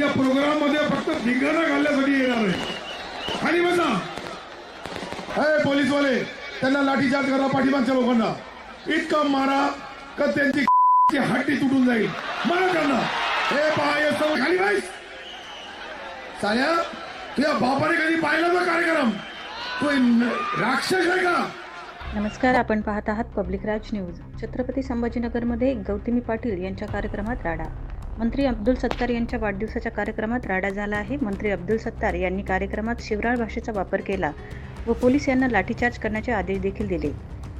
या प्रोग्राममध्ये फक्त धिंगाणा घालण्यासाठी येणार आहे. आणि बसा. हे पोलीसवाले त्यांना लाठीचार्ज करा पाठीमागच्या लोकांना. इतका मारा का त्यांची हट्टी तुटून जाईल. मारा त्यांना. हे पहा खाली बाई साल्या तुझ्या बापाने कधी पाहिला ना कार्यक्रम? तो राक्षस आहे का? नमस्कार आपण पाहत आहात पब्लिक राज न्यूज. छत्रपती संभाजीनगरमध्ये गौतमी पाटील यांच्या कार्यक्रमात राडा. मंत्री अब्दुल सत्तार यांच्या वाढदिवसाच्या कार्यक्रमात राडा झाला आहे. मंत्री अब्दुल सत्तार यांनी कार्यक्रमात शिवराळ भाषेचा वापर केला व पोलीस यांना लाठीचार्ज करण्याचे आदेश देखील दिले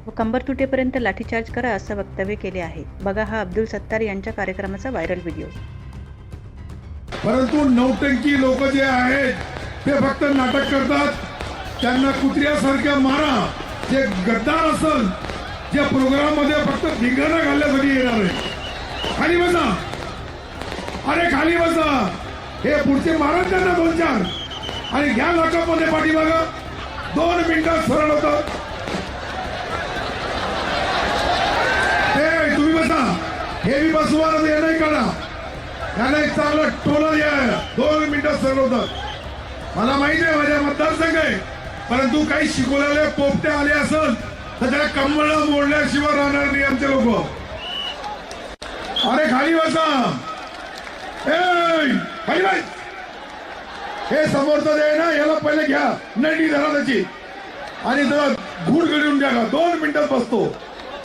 व कंबर तुटेपर्यंत लाठीचार्ज करा असं वक्तव्य केले आहे. बघा हा अब्दुल सत्तार यांच्या कार्यक्रमाचा व्हायरल व्हिडिओ. परंतु नौटंकी लोक जे आहेत ते फक्त नाटक करतात. त्यांना कुत्र्यासारख्या मारा जे गद्दार असल जे प्रोग्राममध्ये फक्त धिंगाणा घालण्यासाठी येणार आहे खाली बघा अरे खाली बसा. हे पुढचे मारा त्यांना दोन चार. आणि घ्या लॉकअपमध्ये पाठीमाग. दोन मिनिटात सरळ होतं. हे तुम्ही बसा. हे मी बसवा हे नाही करा त्याला एक चांगलं टोला द्या दोन मिनिटात सरळ होतं. मला माहिती आहे माझ्या मतदारसंघ आहे. परंतु काही शिकवलेले पोपटे आले असल तर त्या कंबळ मोडल्याशिवाय राहणार नाही आमचे लोक. अरे खाली बसा. हे समोरचं जे आहे ना याला पहिले घ्या. नडी धरा त्याची. आणि त्याला घूड गडून द्या दोन मिनिटात बसतो.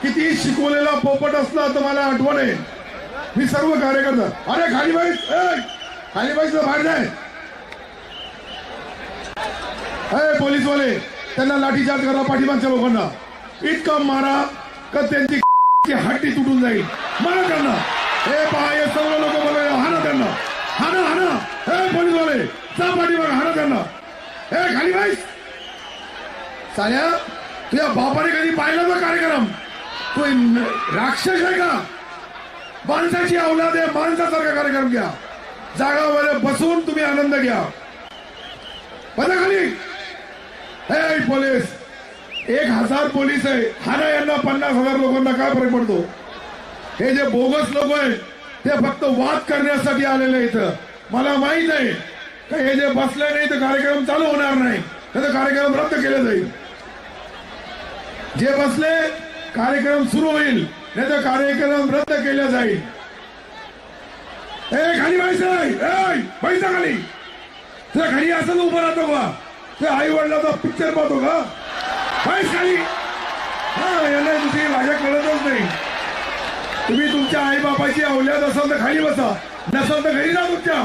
किती शिकवलेला पोपट असला तर मला आठवण आहे. मी सर्व कार्यकर्ता. अरे खाली बाई खाली बाईस बाहेर जाय अरे पोलीसवाले त्यांना लाठीचार्ज करा पाठीमागच्या लोकांना. इतका मारा का त्यांची हट्टी हड्डी तुटून जाईल. मारा त्यांना हे पहा हे सर्व लोक बोलायला त्यांना. हाना हाना. हे पोलीसवाले जा पाठीमाग हाना त्यांना. हे खाली बाईस साल्या तुझ्या बापाने कधी पाहिला ना कार्यक्रम? तू राक्षस आहे का? माणसाची अवलाद आहे माणसासारखा कार्यक्रम घ्या. जागावर बसून तुम्ही आनंद घ्या. बघा खाली. हे पोलीस. एक हजार पोलीस आहे. हाना यांना पन्नास हजार लोकांना काय फरक पडतो? हे जे बोगस लोक आहेत ते फक्त वाद करण्यासाठी आलेले इथं मला माहीत आहे का हे जे बसले नाही तर कार्यक्रम चालू होणार नाही. तर कार्यक्रम रद्द केला जाईल. जे बसले कार्यक्रम सुरू होईल. नाही तर कार्यक्रम रद्द केला जाईल. ए खाली व्हायचं पैसा खाली. तुला खाली असं उभं राहतो का? ते आई वडिलाचा पिक्चर पाहतो का? पैस खाली. हा याला दुसरी कळतच नाही. तुम्ही तुमच्या आई बापाची अवल्यात असाल तर खाली बसा. नसाल तर घरी जा तुमच्या.